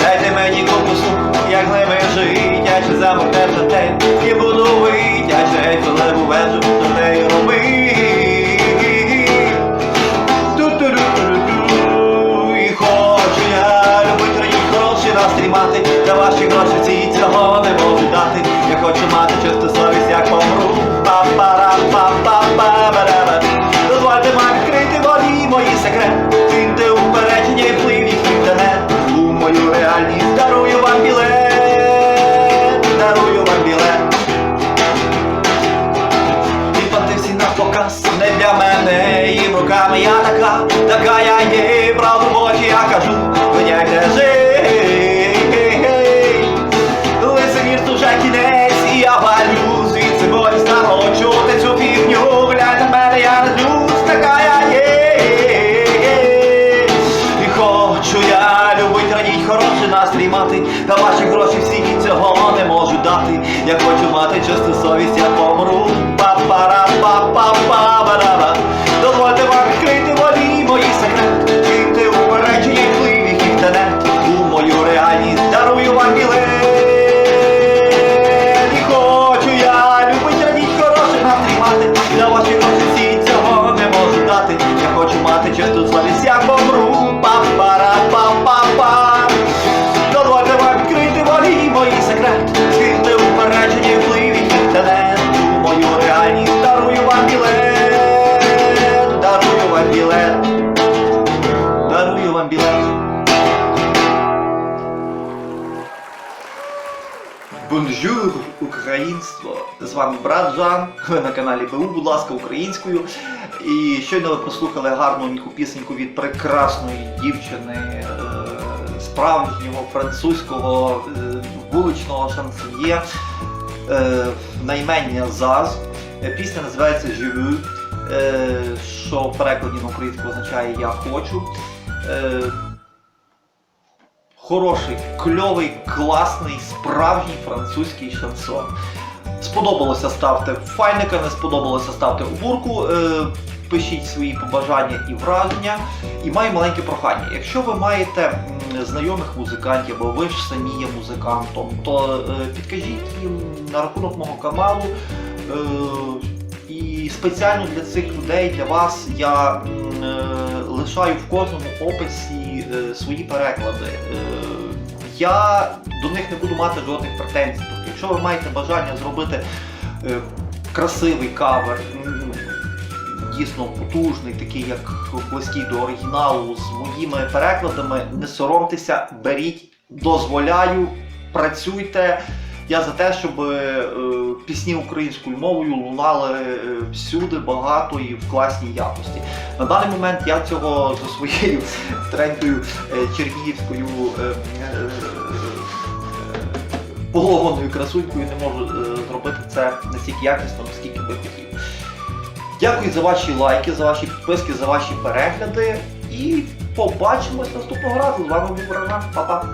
Дайте мені копусу, як глими життя, чи замок не те, і буду вить, я ще Ейфелеву вежу до неї робить. Ту-ту-ру-ту-ру-ту. Хочу я любить раді гроші настрій мати, та ваші гроші ці цього не можу дати. Я хочу мати чисту совість, як помру. Така я є Правду в очі я кажу, виняйте жий Лицемір вже кінець і я валю Звідси болість нарочу ти цю фігню Глянь на мене, я не люсь, така я є І хочу я любить, радіть, хороший настрій мати. Та ваші гроші всі цього не можу дати. Я хочу мати чисту совість, я помру Бонжур, українство! З вами брат Жан. Ви на каналі БУ, будь ласка, українською. І щойно ви прослухали гарненьку пісеньку від прекрасної дівчини, е, справжнього французького е, вуличного шансоньє е, наймення ЗАЗ. Пісня називається Живу, що в перекладі на українську означає Я хочу. Хороший, кльовий, класний, справжній французький шансон. Сподобалося ставте файника, не сподобалося ставте обурку. Е, пишіть свої побажання і враження. І маю маленьке прохання. Якщо ви маєте знайомих музикантів, або ви ж самі є музикантом, то е, підкажіть їм на рахунок мого каналу. Е, і спеціально для цих людей, для вас, я м, е, лишаю в кожному описі е, свої переклади. Е, я до них не буду мати жодних претензій. Тобто, якщо ви маєте бажання зробити е, красивий кавер, дійсно потужний, такий як близький до оригіналу, з моїми перекладами, не соромтеся, беріть, дозволяю, працюйте. Я за те, щоб е, пісні українською мовою лунали е, всюди багато і в класній якості. На даний момент я цього за своєю старенькою е, чернігівською е, е, е, красунькою не можу е, зробити це настільки якісно, наскільки би хотів. Дякую за ваші лайки, за ваші підписки, за ваші перегляди. І побачимось наступного разу. З вами був Роман. Па-па.